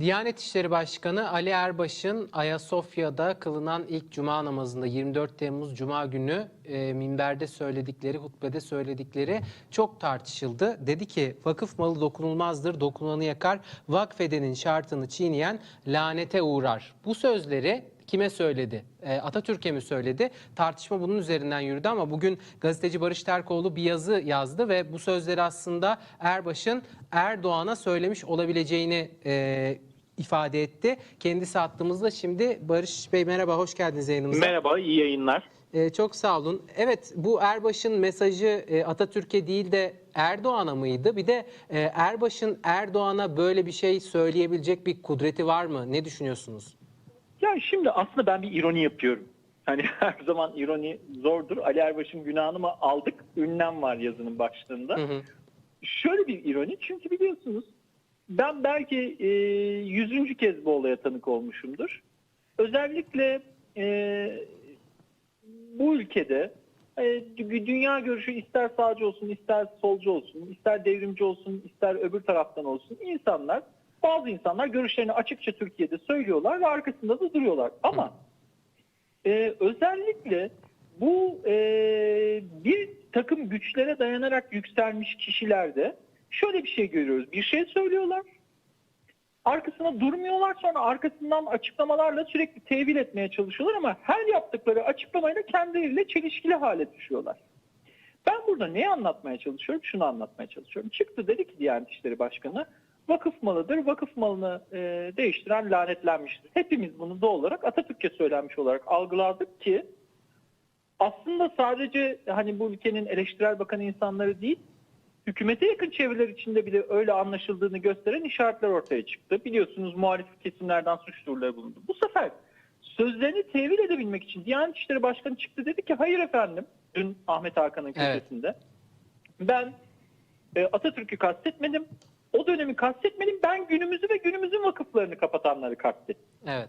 Diyanet İşleri Başkanı Ali Erbaş'ın Ayasofya'da kılınan ilk cuma namazında 24 Temmuz Cuma günü e, minberde söyledikleri, hutbede söyledikleri çok tartışıldı. Dedi ki vakıf malı dokunulmazdır, dokunanı yakar, vakfedenin şartını çiğneyen lanete uğrar. Bu sözleri kime söyledi? E, Atatürk'e mi söyledi? Tartışma bunun üzerinden yürüdü ama bugün gazeteci Barış Terkoğlu bir yazı yazdı ve bu sözleri aslında Erbaş'ın Erdoğan'a söylemiş olabileceğini e, ifade etti. Kendisi attığımızda şimdi Barış Bey merhaba, hoş geldiniz yayınımıza. Merhaba, iyi yayınlar. E, çok sağ olun. Evet bu Erbaş'ın mesajı e, Atatürk'e değil de Erdoğan'a mıydı? Bir de e, Erbaş'ın Erdoğan'a böyle bir şey söyleyebilecek bir kudreti var mı? Ne düşünüyorsunuz? Ya şimdi aslında ben bir ironi yapıyorum. Hani her zaman ironi zordur. Ali Erbaş'ın günahını mı aldık? Ünlem var yazının başlığında. Hı hı. Şöyle bir ironi çünkü biliyorsunuz ben belki e, yüzüncü kez bu olaya tanık olmuşumdur. Özellikle e, bu ülkede e, dü- dünya görüşü ister sağcı olsun, ister solcu olsun, ister devrimci olsun, ister öbür taraftan olsun insanlar, bazı insanlar görüşlerini açıkça Türkiye'de söylüyorlar ve arkasında da duruyorlar. Ama e, özellikle bu e, bir takım güçlere dayanarak yükselmiş kişilerde şöyle bir şey görüyoruz. Bir şey söylüyorlar. Arkasına durmuyorlar sonra arkasından açıklamalarla sürekli tevil etmeye çalışıyorlar ama her yaptıkları açıklamayla kendileriyle çelişkili hale düşüyorlar. Ben burada neyi anlatmaya çalışıyorum? Şunu anlatmaya çalışıyorum. Çıktı dedi ki Diyanet İşleri Başkanı vakıf malıdır. Vakıf malını e, değiştiren lanetlenmiştir. Hepimiz bunu doğal olarak Atatürk'e söylenmiş olarak algıladık ki aslında sadece hani bu ülkenin eleştirel bakan insanları değil hükümete yakın çevreler içinde bile öyle anlaşıldığını gösteren işaretler ortaya çıktı. Biliyorsunuz muhalif kesimlerden suç duyuruları bulundu. Bu sefer sözlerini tevil edebilmek için Diyanet İşleri Başkanı çıktı dedi ki hayır efendim dün Ahmet Hakan'ın Evet. köşesinde ben e, Atatürk'ü kastetmedim. O dönemi kastetmedim. Ben günümüzü ve günümüzün vakıflarını kapatanları kastettim. Evet.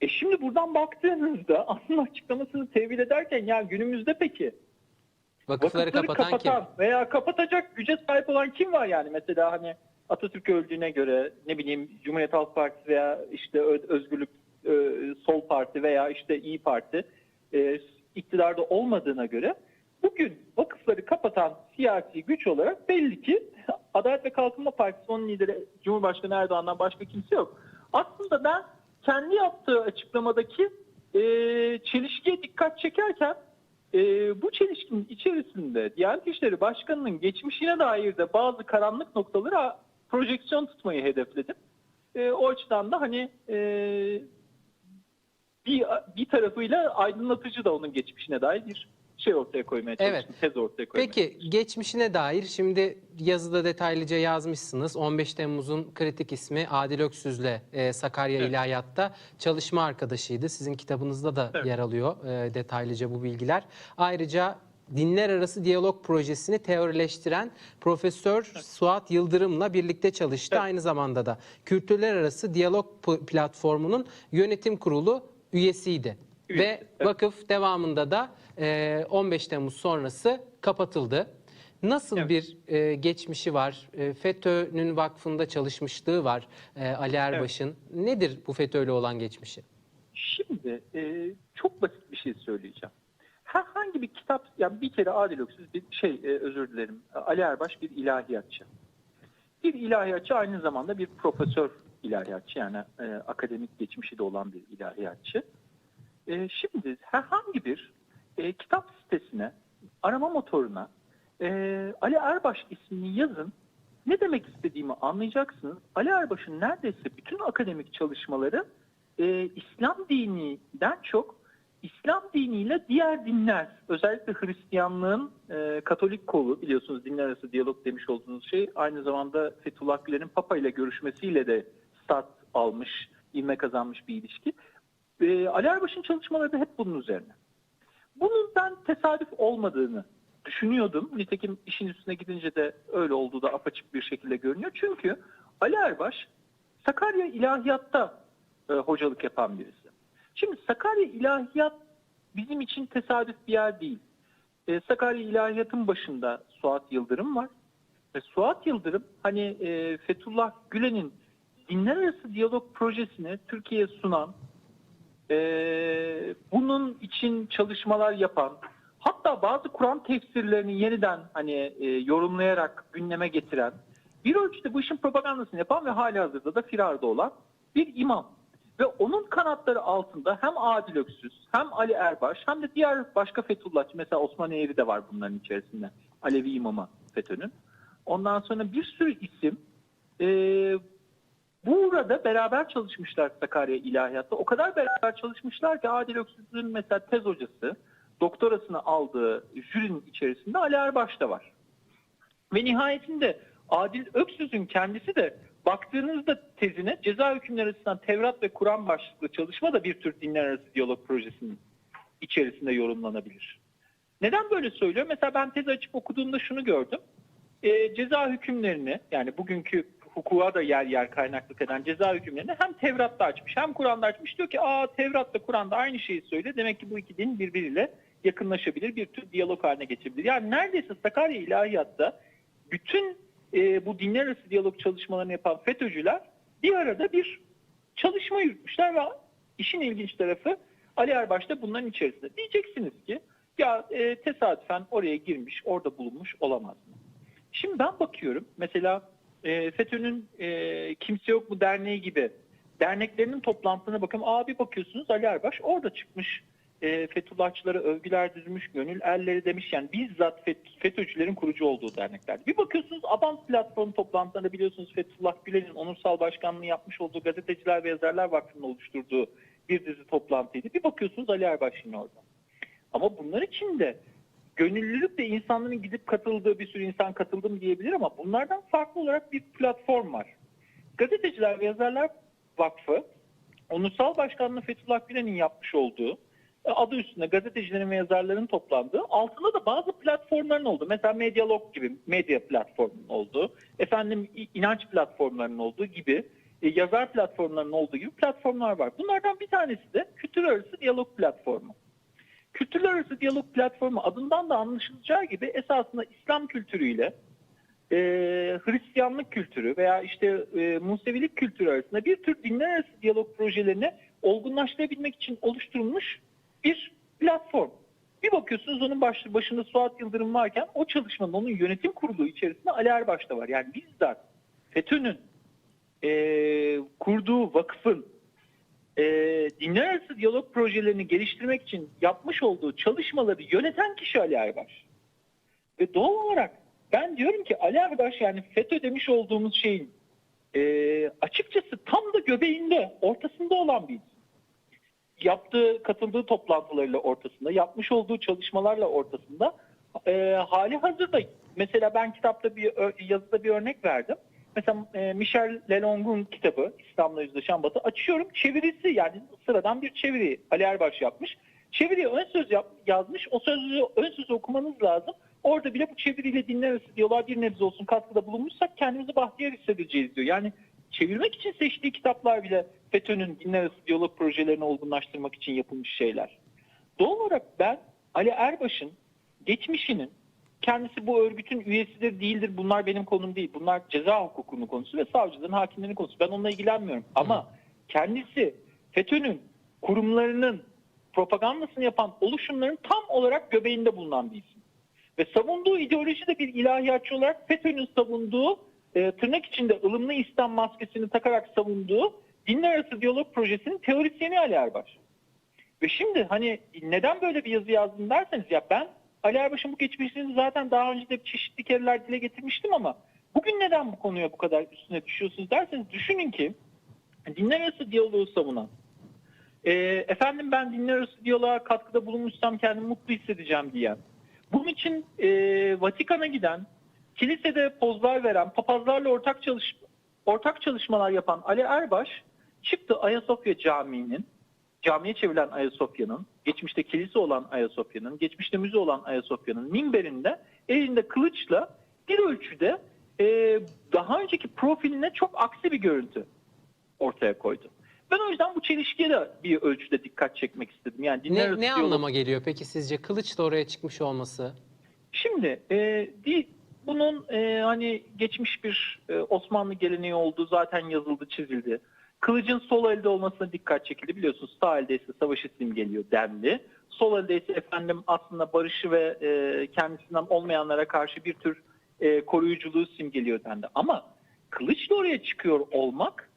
E şimdi buradan baktığınızda aslında açıklamasını tevil ederken ya günümüzde peki Vakıfları kapatan, kim? veya kapatacak güce sahip olan kim var yani mesela hani Atatürk öldüğüne göre ne bileyim Cumhuriyet Halk Partisi veya işte Özgürlük e, Sol Parti veya işte İyi Parti e, iktidarda olmadığına göre bugün vakıfları kapatan siyasi güç olarak belli ki Adalet ve Kalkınma Partisi onun lideri Cumhurbaşkanı Erdoğan'dan başka kimse yok. Aslında ben kendi yaptığı açıklamadaki e, çelişkiye dikkat çekerken e, bu çelişkinin içerisinde Diyanet İşleri Başkanı'nın geçmişine dair de bazı karanlık noktaları a- projeksiyon tutmayı hedefledim. E, o açıdan da hani e, bir, bir tarafıyla aydınlatıcı da onun geçmişine dair şey ortaya koymaya çalıştım. Evet. Tez ortaya koymaya Peki geçmişine dair şimdi yazıda detaylıca yazmışsınız. 15 Temmuz'un kritik ismi Adil Öksüz'le e, Sakarya Evet. İlahiyat'ta çalışma arkadaşıydı. Sizin kitabınızda da Evet. yer alıyor e, detaylıca bu bilgiler. Ayrıca Dinler Arası Diyalog Projesi'ni teorileştiren Profesör Suat Yıldırım'la birlikte çalıştı. Evet. Aynı zamanda da Kültürler Arası Diyalog Platformu'nun yönetim kurulu üyesiydi. Ve evet. vakıf devamında da e, 15 Temmuz sonrası kapatıldı. Nasıl Evet. bir e, geçmişi var? E, FETÖ'nün vakfında çalışmışlığı var e, Ali Erbaş'ın. Nedir bu FETÖ'yle olan geçmişi? Şimdi e, çok basit bir şey söyleyeceğim. Herhangi bir kitap, yani bir kere Adil Öksüz bir şey, e, özür dilerim, Ali Erbaş bir ilahiyatçı. Bir ilahiyatçı aynı zamanda bir profesör ilahiyatçı, yani e, akademik geçmişi de olan bir ilahiyatçı. E, şimdi herhangi bir e, kitap sitesine, arama motoruna e, Ali Erbaş ismini yazın, ne demek istediğimi anlayacaksınız. Ali Erbaş'ın neredeyse bütün akademik çalışmaları e, İslam dininden çok İslam diniyle diğer dinler, özellikle Hristiyanlığın e, Katolik kolu biliyorsunuz dinler arası diyalog demiş olduğunuz şey aynı zamanda Fethullah Gülen'in Papa ile görüşmesiyle de start almış, ivme kazanmış bir ilişki. E, Ali Erbaş'ın çalışmaları da hep bunun üzerine. Bunun ben tesadüf olmadığını düşünüyordum. Nitekim işin üstüne gidince de öyle olduğu da apaçık bir şekilde görünüyor. Çünkü Ali Erbaş Sakarya İlahiyat'ta e, hocalık yapan birisi. Şimdi Sakarya İlahiyat bizim için tesadüf bir yer değil. E, Sakarya İlahiyat'ın başında Suat Yıldırım var. Ve Suat Yıldırım hani e, Fethullah Gülen'in dinler arası diyalog projesini Türkiye'ye sunan, e, bunun için çalışmalar yapan, hatta bazı Kur'an tefsirlerini yeniden hani e, yorumlayarak gündeme getiren, bir ölçüde bu işin propagandasını yapan ve hali hazırda da firarda olan bir imam. Ve onun kanatları altında hem Adil Öksüz, hem Ali Erbaş, hem de diğer başka Fethullahçı, mesela Osman Eğri de var bunların içerisinde. Alevi imamı FETÖ'nün. Ondan sonra bir sürü isim e, burada beraber çalışmışlar Sakarya İlahiyat'ta. O kadar beraber çalışmışlar ki Adil Öksüz'ün mesela tez hocası doktorasını aldığı jürinin içerisinde Ali Erbaş da var. Ve nihayetinde Adil Öksüz'ün kendisi de baktığınızda tezine ceza hükümleri açısından Tevrat ve Kur'an başlıklı çalışma da bir tür dinler arası diyalog projesinin içerisinde yorumlanabilir. Neden böyle söylüyorum? Mesela ben tez açıp okuduğumda şunu gördüm. E, ceza hükümlerini yani bugünkü hukuka da yer yer kaynaklık eden ceza hükümlerini hem Tevrat'ta açmış hem Kur'an'da açmış. Diyor ki aa Tevrat'ta Kur'an'da aynı şeyi söyle. Demek ki bu iki din birbiriyle yakınlaşabilir, bir tür diyalog haline geçebilir. Yani neredeyse Sakarya İlahiyat'ta bütün e, bu dinler arası diyalog çalışmalarını yapan FETÖ'cüler bir arada bir çalışma yürütmüşler ve işin ilginç tarafı Ali Erbaş da bunların içerisinde. Diyeceksiniz ki ya e, tesadüfen oraya girmiş, orada bulunmuş olamaz mı? Şimdi ben bakıyorum mesela e, FETÖ'nün e, Kimse Yok mu derneği gibi derneklerinin toplantısına bakın. Aa bir bakıyorsunuz Ali Erbaş orada çıkmış. E, Fethullahçılara övgüler düzmüş, gönül erleri demiş. Yani bizzat FET- FETÖ'cülerin kurucu olduğu derneklerde. Bir bakıyorsunuz Abant platformu toplantılarında biliyorsunuz Fethullah Gülen'in onursal başkanlığı yapmış olduğu Gazeteciler ve Yazarlar Vakfı'nın oluşturduğu bir dizi toplantıydı. Bir bakıyorsunuz Ali Erbaş yine orada. Ama bunlar için de gönüllülükle insanların gidip katıldığı bir sürü insan katıldı mı diyebilir ama bunlardan farklı olarak bir platform var. Gazeteciler ve Yazarlar Vakfı Onursal Başkanlığı Fethullah Gülen'in yapmış olduğu e, adı üstünde gazetecilerin ve yazarların toplandığı altında da bazı platformların olduğu mesela Medyalog gibi medya platformunun olduğu efendim inanç platformlarının olduğu gibi e, yazar platformlarının olduğu gibi platformlar var. Bunlardan bir tanesi de kültür arası diyalog platformu. Kültürler arası diyalog platformu adından da anlaşılacağı gibi esasında İslam kültürüyle e, Hristiyanlık kültürü veya işte e, Musevilik kültürü arasında bir tür dinler arası diyalog projelerini olgunlaştırabilmek için oluşturulmuş bir platform. Bir bakıyorsunuz onun baş, başında Suat Yıldırım varken o çalışmanın onun yönetim kurulu içerisinde Ali Erbaş var. Yani bizzat FETÖ'nün e, kurduğu vakfın e, dinler arası diyalog projelerini geliştirmek için yapmış olduğu çalışmaları yöneten kişi Ali Erbaş. Ve doğal olarak ben diyorum ki Ali Erbaş yani FETÖ demiş olduğumuz şeyin e, açıkçası tam da göbeğinde, ortasında olan bir isim. Yaptığı, katıldığı toplantılarıyla ortasında, yapmış olduğu çalışmalarla ortasında e, hali hazırda mesela ben kitapta bir yazıda bir örnek verdim. Mesela e, Michel Lelong'un kitabı İslam'la Yüzleşen Batı açıyorum çevirisi yani sıradan bir çeviri Ali Erbaş yapmış. Çeviriye ön söz yap- yazmış. O sözü ön sözü okumanız lazım. Orada bile bu çeviriyle dinler arası diyorlar bir nebze olsun katkıda bulunmuşsak kendimizi bahtiyar hissedeceğiz diyor. Yani çevirmek için seçtiği kitaplar bile FETÖ'nün dinler arası diyalog projelerini olgunlaştırmak için yapılmış şeyler. Doğal olarak ben Ali Erbaş'ın geçmişinin kendisi bu örgütün üyesidir değildir bunlar benim konum değil. Bunlar ceza hukukunun konusu ve savcıların hakimlerin konusu. Ben onunla ilgilenmiyorum. Ama kendisi FETÖ'nün kurumlarının propagandasını yapan oluşumların tam olarak göbeğinde bulunan bir isim. Ve savunduğu ideoloji de bir ilahiyatçı olarak FETÖ'nün savunduğu e, tırnak içinde ılımlı İslam maskesini takarak savunduğu dinler arası diyalog projesinin teorisyeni Ali Erbaş. Ve şimdi hani neden böyle bir yazı yazdım derseniz ya ben Ali Erbaş'ın bu geçmişini zaten daha önce de çeşitli kereler dile getirmiştim ama bugün neden bu konuya bu kadar üstüne düşüyorsunuz derseniz düşünün ki dinler arası diyaloğu savunan e, efendim ben dinler arası diyaloğa katkıda bulunmuşsam kendimi mutlu hissedeceğim diyen bunun için e, Vatikan'a giden kilisede pozlar veren papazlarla ortak çalış ortak çalışmalar yapan Ali Erbaş çıktı Ayasofya Camii'nin camiye çevrilen Ayasofya'nın, geçmişte kilise olan Ayasofya'nın, geçmişte müze olan Ayasofya'nın minberinde elinde kılıçla bir ölçüde e, daha önceki profiline çok aksi bir görüntü ortaya koydu. Ben o yüzden bu çelişkiye de bir ölçüde dikkat çekmek istedim. Yani Ne, ne anlama geliyor peki sizce Kılıç da oraya çıkmış olması? Şimdi e, di- bunun e, hani geçmiş bir e, Osmanlı geleneği olduğu zaten yazıldı, çizildi. Kılıcın sol elde olmasına dikkat çekildi. Biliyorsunuz sağ elde ise savaşı simgeliyor dendi. Sol elde ise efendim aslında barışı ve e, kendisinden olmayanlara karşı bir tür e, koruyuculuğu simgeliyor dendi. Ama kılıçla oraya çıkıyor olmak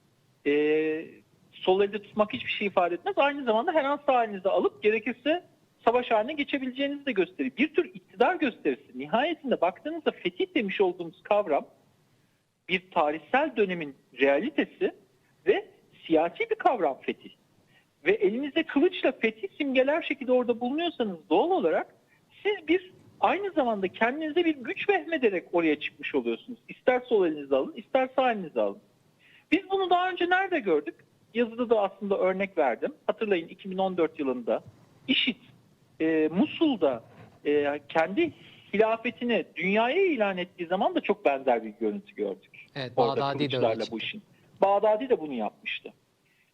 e, sol elde tutmak hiçbir şey ifade etmez. Aynı zamanda her an sağ elinize alıp gerekirse savaş haline geçebileceğinizi de gösteriyor. Bir tür iktidar gösterisi. Nihayetinde baktığınızda fetih demiş olduğumuz kavram bir tarihsel dönemin realitesi ve siyasi bir kavram fetih. Ve elinizde kılıçla fetih simgeler şekilde orada bulunuyorsanız doğal olarak siz bir aynı zamanda kendinize bir güç vehmederek oraya çıkmış oluyorsunuz. İster sol elinize alın, ister sağ elinize alın. Biz bunu daha önce nerede gördük? Yazıda da aslında örnek verdim. Hatırlayın 2014 yılında IŞİD e, Musul'da e, kendi hilafetini dünyaya ilan ettiği zaman da çok benzer bir görüntü gördük. Evet, Orada Bağdadi de öyle kılıçlarla çıktı. bu işin. Bağdadi de bunu yapmıştı.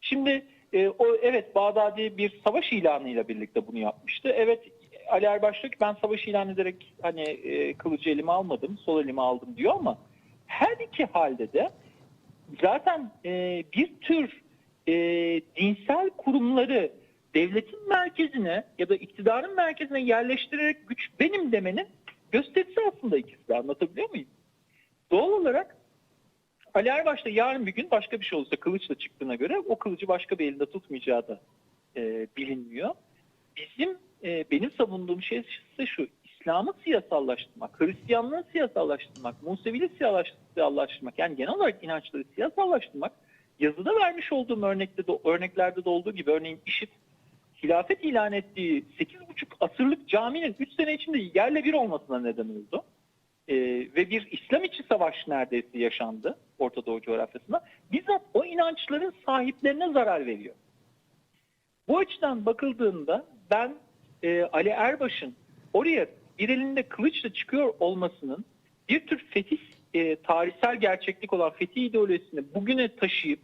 Şimdi e, o evet Bağdadi bir savaş ilanıyla birlikte bunu yapmıştı. Evet Ali Erbaş diyor ki ben savaş ilan ederek hani e, kılıcı elime almadım, sol elime aldım diyor ama her iki halde de zaten e, bir tür e, dinsel kurumları devletin merkezine ya da iktidarın merkezine yerleştirerek güç benim demenin gösterisi aslında ikisi de anlatabiliyor muyum? Doğal olarak Ali Erbaş yarın bir gün başka bir şey olursa kılıçla çıktığına göre o kılıcı başka bir elinde tutmayacağı da e, bilinmiyor. Bizim e, benim savunduğum şey ise şu İslam'ı siyasallaştırmak, Hristiyanlığı siyasallaştırmak, Musevili siyasallaştırmak yani genel olarak inançları siyasallaştırmak yazıda vermiş olduğum örnekte de, örneklerde de olduğu gibi örneğin IŞİD hilafet ilan ettiği 8,5 asırlık caminin 3 sene içinde yerle bir olmasına neden oldu. Ee, ve bir İslam içi savaş neredeyse yaşandı Orta Doğu coğrafyasında. Bizzat o inançların sahiplerine zarar veriyor. Bu açıdan bakıldığında ben e, Ali Erbaş'ın oraya bir elinde kılıçla çıkıyor olmasının bir tür fetih, e, tarihsel gerçeklik olan fetih ideolojisini bugüne taşıyıp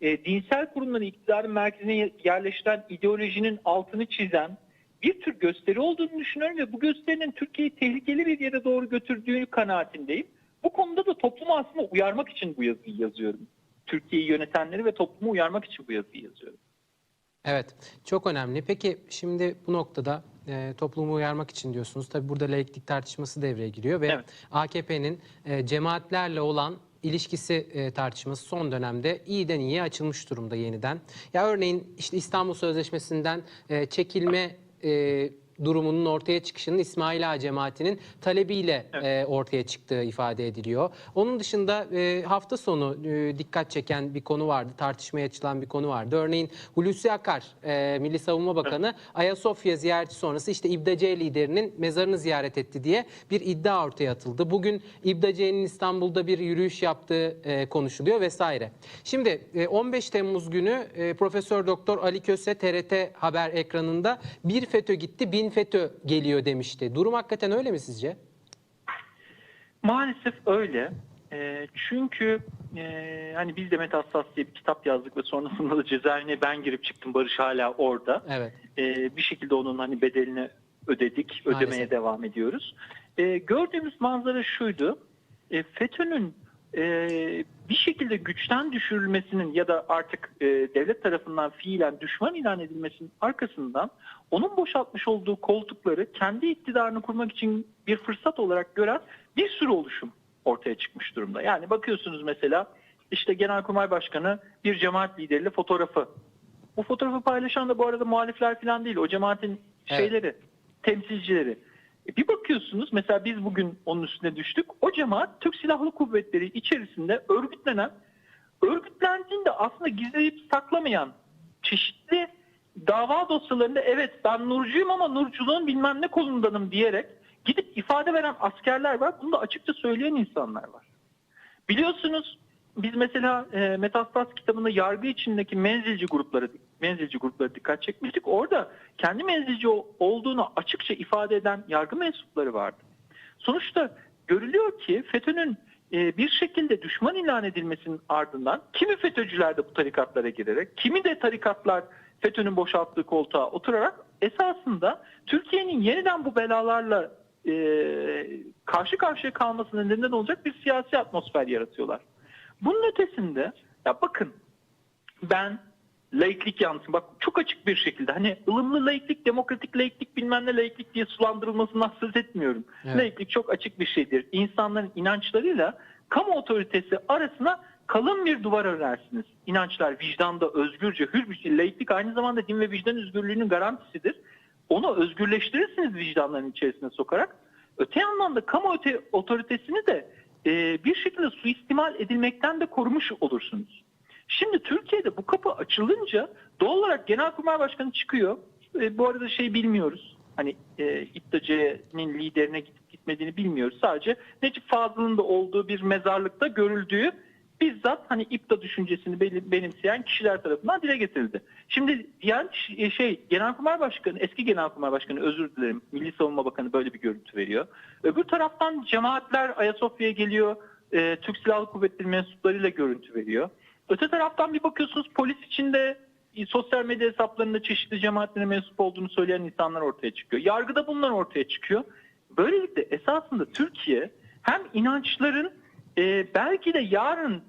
e, dinsel kurumları iktidarın merkezine yerleştiren ideolojinin altını çizen bir tür gösteri olduğunu düşünüyorum ve bu gösterinin Türkiye'yi tehlikeli bir yere doğru götürdüğünü kanaatindeyim. Bu konuda da toplumu aslında uyarmak için bu yazıyı yazıyorum. Türkiye'yi yönetenleri ve toplumu uyarmak için bu yazıyı yazıyorum. Evet, çok önemli. Peki şimdi bu noktada e, toplumu uyarmak için diyorsunuz. Tabii burada laiklik tartışması devreye giriyor ve Evet. AKP'nin e, cemaatlerle olan ilişkisi e, tartışması son dönemde iyiden iyiye açılmış durumda yeniden. Ya örneğin işte İstanbul Sözleşmesi'nden e, çekilme e, durumunun ortaya çıkışının İsmail Ağa cemaatinin talebiyle e, ortaya çıktığı ifade ediliyor. Onun dışında e, hafta sonu e, dikkat çeken bir konu vardı, tartışmaya açılan bir konu vardı. Örneğin Hulusi Akar, e, Milli Savunma Bakanı Ayasofya ziyareti sonrası işte İBDC liderinin mezarını ziyaret etti diye bir iddia ortaya atıldı. Bugün İBDC'nin İstanbul'da bir yürüyüş yaptığı e, konuşuluyor vesaire. Şimdi e, 15 Temmuz günü e, Profesör Doktor Ali Köse TRT haber ekranında bir FETÖ gitti, bin FETÖ geliyor demişti. Durum hakikaten öyle mi sizce? Maalesef öyle. E, çünkü e, hani biz de Metastas diye bir kitap yazdık ve sonrasında da cezaevine ben girip çıktım. Barış hala orada. Evet. E, bir şekilde onun hani bedelini ödedik, ödemeye Maalesef. devam ediyoruz. E, gördüğümüz manzara şuydu. E, FETÖ'nün e, bir şekilde güçten düşürülmesinin ya da artık e, devlet tarafından fiilen düşman ilan edilmesinin arkasından onun boşaltmış olduğu koltukları kendi iktidarını kurmak için bir fırsat olarak gören bir sürü oluşum ortaya çıkmış durumda. Yani bakıyorsunuz mesela işte Genelkurmay Başkanı bir cemaat lideriyle fotoğrafı. Bu fotoğrafı paylaşan da bu arada muhalifler falan değil. O cemaatin Evet. şeyleri, temsilcileri. E bir bakıyorsunuz mesela biz bugün onun üstüne düştük. O cemaat Türk Silahlı Kuvvetleri içerisinde örgütlenen, örgütlendiğinde aslında gizleyip saklamayan çeşitli dava dosyalarında evet ben Nurcuyum ama Nurculuğun bilmem ne kolundanım diyerek gidip ifade veren askerler var. Bunu da açıkça söyleyen insanlar var. Biliyorsunuz biz mesela e, Metastas kitabında yargı içindeki menzilci grupları menzilci grupları dikkat çekmiştik. Orada kendi menzilci olduğunu açıkça ifade eden yargı mensupları vardı. Sonuçta görülüyor ki FETÖ'nün e, bir şekilde düşman ilan edilmesinin ardından kimi FETÖ'cüler de bu tarikatlara girerek, kimi de tarikatlar FETÖ'nün boşalttığı koltuğa oturarak esasında Türkiye'nin yeniden bu belalarla e, karşı karşıya kalmasına neden olacak bir siyasi atmosfer yaratıyorlar. Bunun ötesinde ya bakın ben laiklik yanlısın. Bak çok açık bir şekilde hani ılımlı laiklik, demokratik laiklik bilmem ne laiklik diye sulandırılmasından söz etmiyorum. Evet. Laiklik çok açık bir şeydir. İnsanların inançlarıyla kamu otoritesi arasına kalın bir duvar örersiniz. İnançlar vicdanda özgürce, hür bir şey. Laiklik aynı zamanda din ve vicdan özgürlüğünün garantisidir. Onu özgürleştirirsiniz vicdanların içerisine sokarak. Öte yandan da kamu otoritesini de bir şekilde suistimal edilmekten de korumuş olursunuz. Şimdi Türkiye'de bu kapı açılınca doğal olarak Genelkurmay Başkanı çıkıyor. E, bu arada şey bilmiyoruz. Hani e, İptace'nin liderine gidip gitmediğini bilmiyoruz. Sadece Necip Fazıl'ın da olduğu bir mezarlıkta görüldüğü bizzat hani İpta düşüncesini benimseyen kişiler tarafından dile getirildi. Şimdi yani şey Genelkurmay Başkanı, eski Genelkurmay Başkanı özür dilerim. Milli Savunma Bakanı böyle bir görüntü veriyor. Öbür taraftan cemaatler Ayasofya'ya geliyor. E, Türk Silahlı Kuvvetleri mensuplarıyla görüntü veriyor. Öte taraftan bir bakıyorsunuz polis içinde e, sosyal medya hesaplarında çeşitli cemaatlere mensup olduğunu söyleyen insanlar ortaya çıkıyor. Yargıda bunlar ortaya çıkıyor. Böylelikle esasında Türkiye hem inançların e, belki de yarın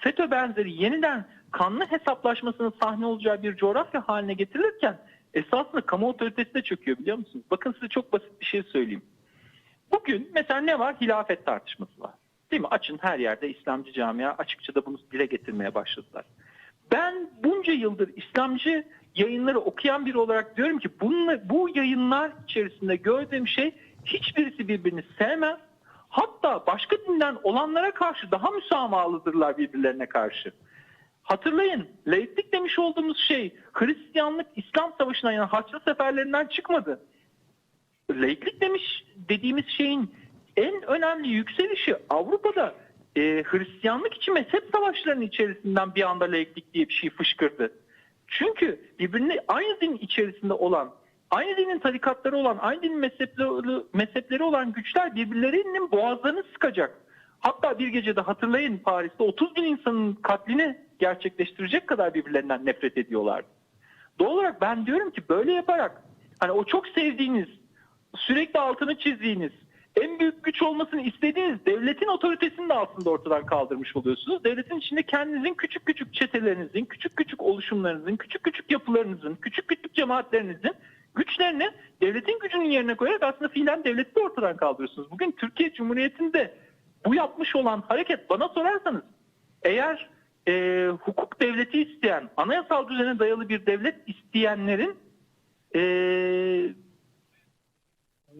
FETÖ benzeri yeniden kanlı hesaplaşmasının sahne olacağı bir coğrafya haline getirilirken esasında kamu otoritesi de çöküyor biliyor musunuz? Bakın size çok basit bir şey söyleyeyim. Bugün mesela ne var? Hilafet tartışması var. Değil mi? Açın her yerde İslamcı camia açıkça da bunu dile getirmeye başladılar. Ben bunca yıldır İslamcı yayınları okuyan biri olarak diyorum ki bunla, bu yayınlar içerisinde gördüğüm şey hiçbirisi birbirini sevmez. Hatta başka dinden olanlara karşı daha müsamahalıdırlar birbirlerine karşı. Hatırlayın, laiklik demiş olduğumuz şey Hristiyanlık İslam savaşına yani Haçlı seferlerinden çıkmadı. Laiklik demiş dediğimiz şeyin en önemli yükselişi Avrupa'da e, Hristiyanlık için mezhep savaşlarının içerisinden bir anda laiklik diye bir şey fışkırdı. Çünkü birbirine aynı din içerisinde olan, aynı dinin tarikatları olan, aynı dinin mezhepleri, mezhepleri olan güçler birbirlerinin boğazlarını sıkacak. Hatta bir gecede hatırlayın Paris'te 30 bin insanın katlini gerçekleştirecek kadar birbirlerinden nefret ediyorlardı. Doğal olarak ben diyorum ki böyle yaparak hani o çok sevdiğiniz, sürekli altını çizdiğiniz, en büyük güç olmasını istediğiniz devletin otoritesini de aslında ortadan kaldırmış oluyorsunuz. Devletin içinde kendinizin küçük küçük çetelerinizin, küçük küçük oluşumlarınızın, küçük küçük yapılarınızın, küçük küçük cemaatlerinizin güçlerini devletin gücünün yerine koyarak aslında fiilen devleti de ortadan kaldırıyorsunuz. Bugün Türkiye Cumhuriyeti'nde bu yapmış olan hareket bana sorarsanız eğer e, hukuk devleti isteyen, anayasal düzene dayalı bir devlet isteyenlerin e,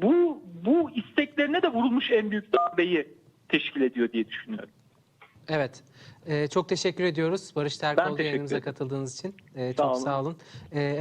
bu bu isteklerine de vurulmuş en büyük darbeyi teşkil ediyor diye düşünüyorum. Evet. Ee, çok teşekkür ediyoruz Barış Terkoğlu yayınımıza katıldığınız için. Ee, Sağ çok olun. sağ olun. Ee,